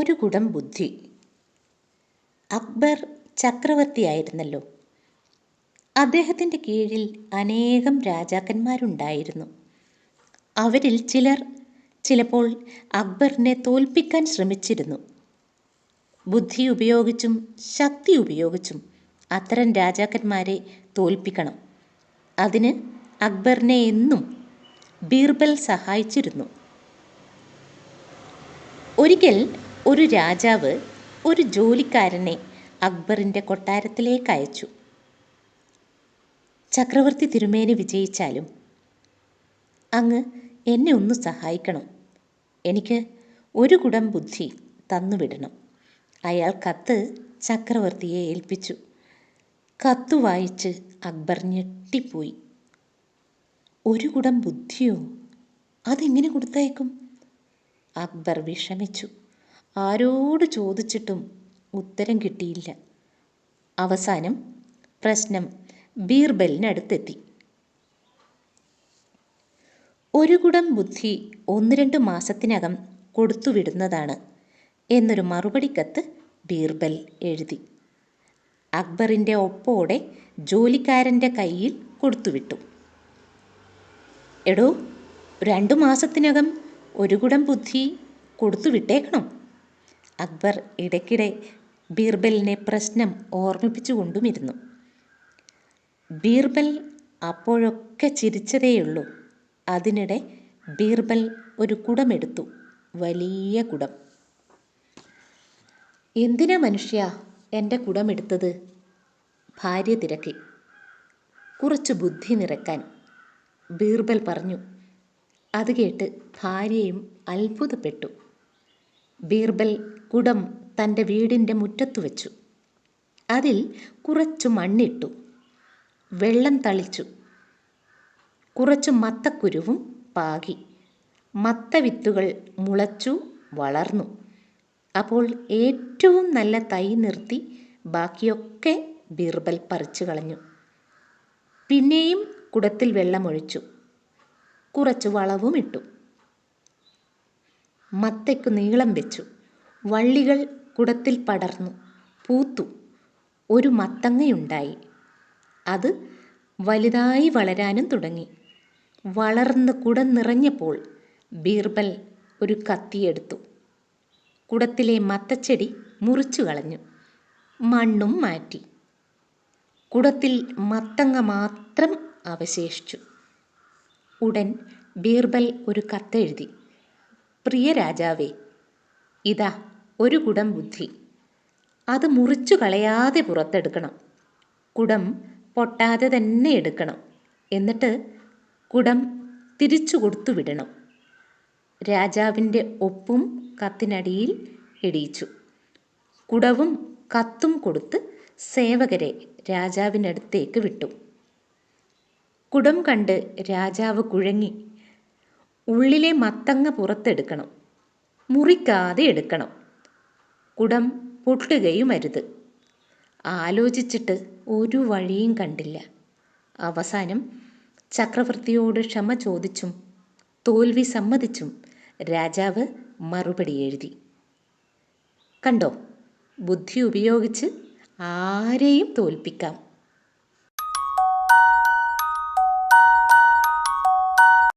ഒരു കുടം ബുദ്ധി. അക്ബർ ചക്രവർത്തിയായിരുന്നല്ലോ. അദ്ദേഹത്തിന്റെ കീഴിൽ അനേകം രാജാക്കന്മാരുണ്ടായിരുന്നു. അവരിൽ ചിലർ ചിലപ്പോൾ അക്ബറിനെ തോൽപ്പിക്കാൻ ശ്രമിച്ചിരുന്നു. ബുദ്ധി ഉപയോഗിച്ചും ശക്തി ഉപയോഗിച്ചും അത്തരം രാജാക്കന്മാരെ തോൽപ്പിക്കണം. അതിന് അക്ബറിനെ എന്നും ബീർബൽ സഹായിച്ചിരുന്നു. ഒരിക്കൽ ഒരു രാജാവ് ഒരു ജോലിക്കാരനെ അക്ബറിന്റെ കൊട്ടാരത്തിലേക്ക് അയച്ചു. ചക്രവർത്തി തിരുമേനി വിജയിച്ചാലും അങ്ങ് എന്നെ ഒന്ന് സഹായിക്കണം. എനിക്ക് ഒരു കുടം ബുദ്ധി തന്നുവിടണം അയാൾ കത്ത് ചക്രവർത്തിയെ ഏൽപ്പിച്ചു. കത്തു വായിച്ച് അക്ബർ ഞെട്ടിപ്പോയി. ഒരു കുടം ബുദ്ധിയോ? അതെങ്ങനെ കൊടുത്തയക്കും? അക്ബർ വിഷമിച്ചു. ആരോട് ചോദിച്ചിട്ടും ഉത്തരം കിട്ടിയില്ല. അവസാനം പ്രശ്നം ബീർബലിനടുത്തെത്തി. ഒരു കുടം ബുദ്ധി ഒന്ന് രണ്ട് മാസത്തിനകം കൊടുത്തുവിടുന്നതാണ് എന്നൊരു മറുപടി കത്ത് ബീർബൽ എഴുതി. അക്ബറിന്റെ ഒപ്പോടെ ജോലിക്കാരന്റെ കയ്യിൽ കൊടുത്തുവിട്ടു. എടോ രണ്ടു മാസത്തിനകം ഒരു കുടം ബുദ്ധി കൊടുത്തു വിട്ടേക്കണം അക്ബർ ഇടയ്ക്കിടെ ബീർബലിനെ പ്രശ്നം ഓർമ്മിപ്പിച്ചുകൊണ്ടുമിരുന്നു. ബീർബൽ അപ്പോഴൊക്കെ ചിരിച്ചതേയുള്ളൂ. അതിനിടെ ബീർബൽ ഒരു കുടമെടുത്തു. വലിയ കുടം. എന്തിനാ മനുഷ്യ എന്റെ കുടമെടുത്തത്? ഭാര്യ തിരക്കി. കുറച്ച് ബുദ്ധി നിറക്കാൻ ബീർബൽ പറഞ്ഞു. അത് കേട്ട് ഭാര്യയും അത്ഭുതപ്പെട്ടു. ബീർബൽ കുടം തന്റെ വീടിന്റെ മുറ്റത്തു വെച്ചു. അതിൽ കുറച്ചു മണ്ണിട്ടു. വെള്ളം തളിച്ചു. കുറച്ചു മത്തക്കുരുവും പാകി. മത്തവിത്തുകൾ മുളച്ചു വളർന്നു. അപ്പോൾ ഏറ്റവും നല്ല തൈ നിർത്തി ബാക്കിയൊക്കെ ബീർബൽ പറിച്ചു കളഞ്ഞു. പിന്നെയും കുടത്തിൽ വെള്ളമൊഴിച്ചു കുറച്ച് വളവും ഇട്ടു മത്തയ്ക്കു നീളം വെച്ചു. വള്ളികൾ കുടത്തിൽ പടർന്നു. പൂത്തു. ഒരു മത്തങ്ങയുണ്ടായി. അത് വലുതായി വളരാനും തുടങ്ങി. വളർന്ന് കുടം നിറഞ്ഞപ്പോൾ ബീർബൽ ഒരു കത്തിയെടുത്തു കുടത്തിലെ മത്തച്ചെടി മുറിച്ചു കളഞ്ഞു. മണ്ണും മാറ്റി. കുടത്തിൽ മത്തങ്ങ മാത്രം അവശേഷിച്ചു. ഉടൻ ബീർബൽ ഒരു കത്തെഴുതി. പ്രിയ രാജാവേ ഇതാ ഒരു കുടം ബുദ്ധി. അത് മുറിച്ചു കളയാതെ പുറത്തെടുക്കണം. കുടം പൊട്ടാതെ തന്നെ എടുക്കണം. എന്നിട്ട് കുടം തിരിച്ചു കൊടുത്തു വിടണം. രാജാവിന്റെ ഒപ്പും കത്തിനടിയിൽ ഇടിയിച്ചു കുടവും കത്തും കൊടുത്ത് സേവകരെ രാജാവിനടുത്തേക്ക് വിട്ടു. കുടം കണ്ട് രാജാവ് കുഴങ്ങി. ഉള്ളിലെ മത്തങ്ങ പുറത്തെടുക്കണം. മുറിക്കാതെ എടുക്കണം. കുടം പൊട്ടുകയും അരുത് ആലോചിച്ചിട്ട് ഒരു വഴിയും കണ്ടില്ല. അവസാനം ചക്രവർത്തിയോട് ക്ഷമ ചോദിച്ചും തോൽവി സമ്മതിച്ചും രാജാവ് മറുപടി എഴുതി. കണ്ടോ? ബുദ്ധി ഉപയോഗിച്ച് ആരെയും തോൽപ്പിക്കാം.